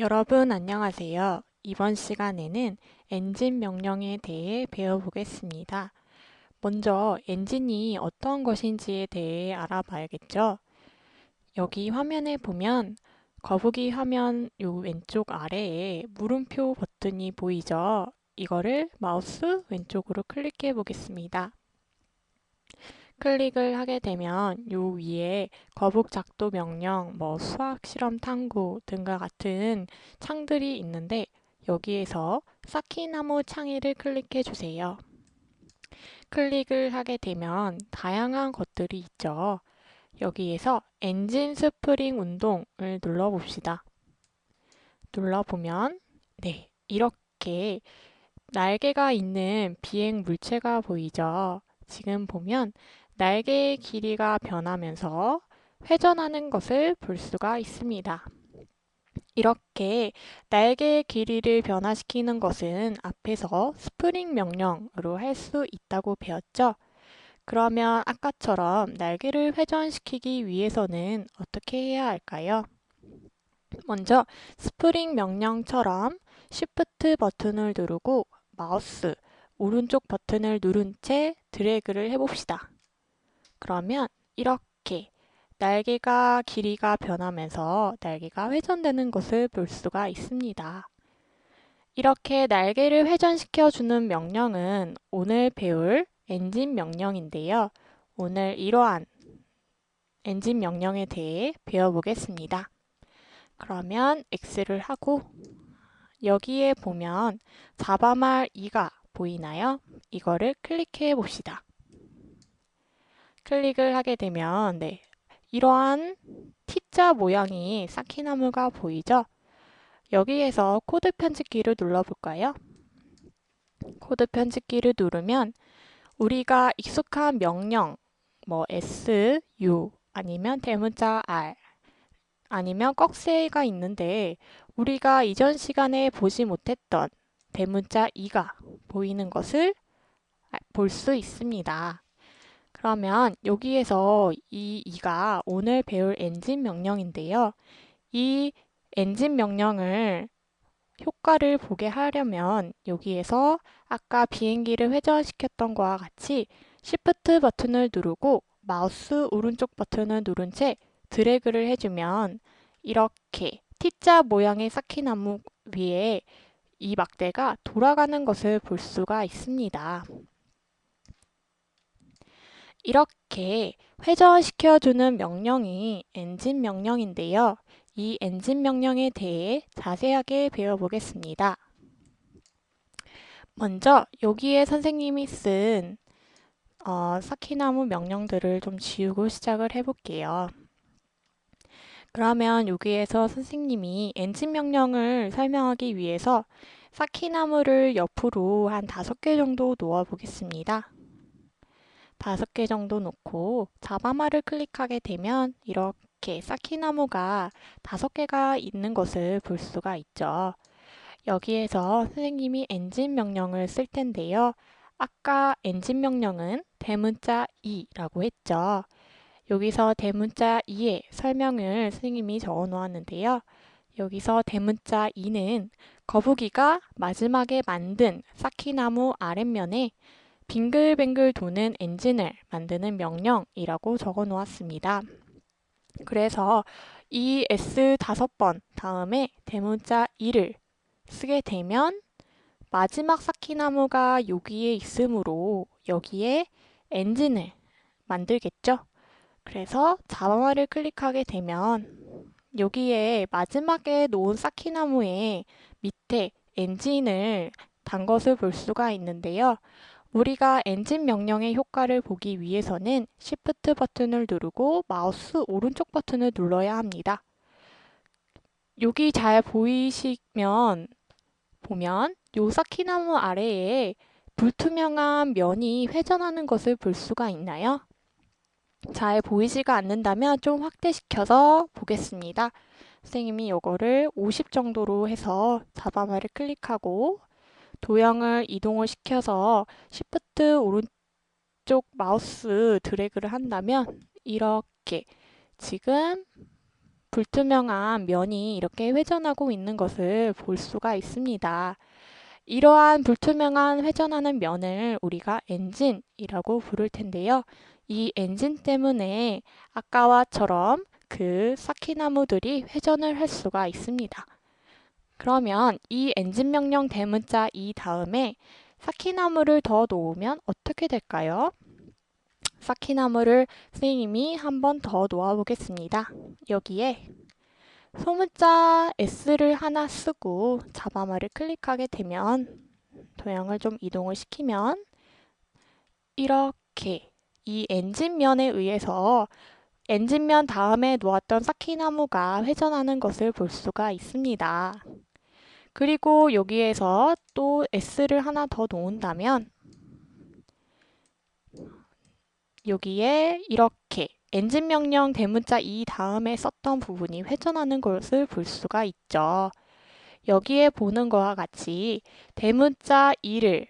여러분 안녕하세요. 이번 시간에는 엔진 명령에 대해 배워보겠습니다. 먼저 엔진이 어떤 것인지에 대해 알아봐야겠죠. 여기 화면에 보면 거북이 화면 요 왼쪽 아래에 물음표 버튼이 보이죠? 이거를 마우스 왼쪽으로 클릭해 보겠습니다. 클릭을 하게 되면 요 위에 거북 작도 명령, 뭐 수학 실험 탐구 등과 같은 창들이 있는데 여기에서 쌓기나무 창의를 클릭해 주세요. 클릭을 하게 되면 다양한 것들이 있죠. 여기에서 엔진 스프링 운동을 눌러봅시다. 눌러보면 네 이렇게 날개가 있는 비행 물체가 보이죠. 지금 보면 날개의 길이가 변하면서 회전하는 것을 볼 수가 있습니다. 이렇게 날개의 길이를 변화시키는 것은 앞에서 스프링 명령으로 할 수 있다고 배웠죠? 그러면 아까처럼 날개를 회전시키기 위해서는 어떻게 해야 할까요? 먼저 스프링 명령처럼 Shift 버튼을 누르고 마우스 오른쪽 버튼을 누른 채 드래그를 해봅시다. 그러면 이렇게 날개가 길이가 변하면서 날개가 회전되는 것을 볼 수가 있습니다. 이렇게 날개를 회전시켜 주는 명령은 오늘 배울 엔진 명령인데요. 오늘 이러한 엔진 명령에 대해 배워보겠습니다. 그러면 X를 하고 여기에 보면 잡아말 2가 보이나요? 이거를 클릭해 봅시다. 클릭을 하게 되면 네, 이러한 T자 모양이 쌓기나무가 보이죠? 여기에서 코드 편집키를 눌러볼까요? 코드 편집키를 누르면 우리가 익숙한 명령, 뭐 S, U, 아니면 대문자 R, 아니면 꺽쇠가 있는데 우리가 이전 시간에 보지 못했던 대문자 E가 보이는 것을 볼 수 있습니다. 그러면 여기에서 이 2가 오늘 배울 엔진 명령인데요. 이 엔진 명령을 효과를 보게 하려면 여기에서 아까 비행기를 회전시켰던 것과 같이 Shift 버튼을 누르고 마우스 오른쪽 버튼을 누른 채 드래그를 해주면 이렇게 T자 모양의 쌓기나무 위에 이 막대가 돌아가는 것을 볼 수가 있습니다. 이렇게 회전시켜주는 명령이 엔진 명령인데요. 이 엔진 명령에 대해 자세하게 배워보겠습니다. 먼저 여기에 선생님이 쓴 어, 사키나무 명령들을 좀 지우고 시작을 해볼게요. 그러면 여기에서 선생님이 엔진 명령을 설명하기 위해서 사키나무를 옆으로 한 다섯 개 정도 놓아 보겠습니다. 다섯 개 정도 놓고 자바마를 클릭하게 되면 이렇게 사키나무가 다섯 개가 있는 것을 볼 수가 있죠. 여기에서 선생님이 엔진 명령을 쓸 텐데요. 아까 엔진 명령은 대문자 2라고 했죠. 여기서 대문자 2의 설명을 선생님이 적어 놓았는데요. 여기서 대문자 2는 거북이가 마지막에 만든 쌓기나무 아랫면에 빙글빙글 도는 엔진을 만드는 명령이라고 적어 놓았습니다. 그래서 이 S 다섯 번 다음에 대문자 2를 쓰게 되면 마지막 쌓기나무가 여기에 있으므로 여기에 엔진을 만들겠죠. 그래서 자바마를 클릭하게 되면 여기에 마지막에 놓은 쌓기나무의 밑에 엔진을 단 것을 볼 수가 있는데요. 우리가 엔진 명령의 효과를 보기 위해서는 Shift 버튼을 누르고 마우스 오른쪽 버튼을 눌러야 합니다. 여기 잘 보이시면 보면 요 쌓기나무 아래에 불투명한 면이 회전하는 것을 볼 수가 있나요? 잘 보이지가 않는다면 좀 확대시켜서 보겠습니다. 선생님이 이거를 50 정도로 해서 자바마를 클릭하고 도형을 이동을 시켜서 Shift 오른쪽 마우스 드래그를 한다면 이렇게 지금 불투명한 면이 이렇게 회전하고 있는 것을 볼 수가 있습니다. 이러한 불투명한 회전하는 면을 우리가 엔진이라고 부를 텐데요. 이 엔진 때문에 아까와처럼 그 사키나무들이 회전을 할 수가 있습니다. 그러면 이 엔진 명령 대문자 이 다음에 사키나무를 더 놓으면 어떻게 될까요? 사키나무를 선생님이 한 번 더 놓아 보겠습니다. 여기에 소문자 S를 하나 쓰고 자바마를 클릭하게 되면 도형을 좀 이동을 시키면 이렇게 이 엔진면에 의해서 엔진면 다음에 놓았던 사키나무가 회전하는 것을 볼 수가 있습니다. 그리고 여기에서 또 S를 하나 더 놓은다면 여기에 이렇게 엔진 명령 대문자 이 다음에 썼던 부분이 회전하는 것을 볼 수가 있죠. 여기에 보는 것과 같이 대문자 2를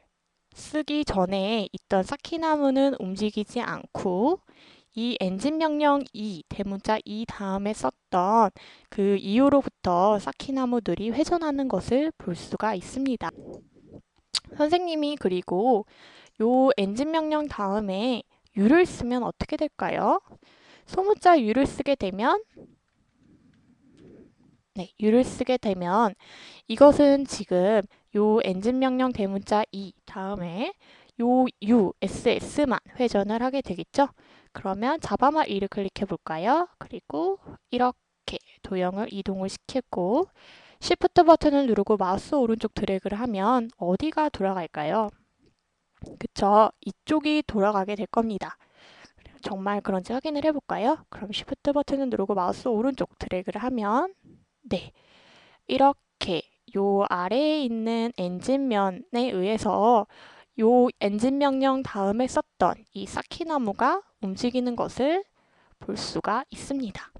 쓰기 전에 있던 사키나무는 움직이지 않고 이 엔진 명령 2, 대문자 2 다음에 썼던 그 이후로부터 사키나무들이 회전하는 것을 볼 수가 있습니다. 선생님이 그리고 요 엔진 명령 다음에 유를 쓰면 어떻게 될까요? 소문자 유를 쓰게 되면 네, 유를 쓰게 되면 이것은 지금 요 엔진 명령 대문자 2 다음에 요 U, SS만 회전을 하게 되겠죠? 그러면 자바마 2를 클릭해 볼까요? 그리고 이렇게 도형을 이동을 시켰고 Shift 버튼을 누르고 마우스 오른쪽 드래그를 하면 어디가 돌아갈까요? 그쵸? 이쪽이 돌아가게 될 겁니다. 정말 그런지 확인을 해볼까요? 그럼 Shift 버튼을 누르고 마우스 오른쪽 드래그를 하면 네, 이렇게 요 아래에 있는 엔진면에 의해서 요 엔진 명령 다음에 썼던 이 사키나무가 움직이는 것을 볼 수가 있습니다.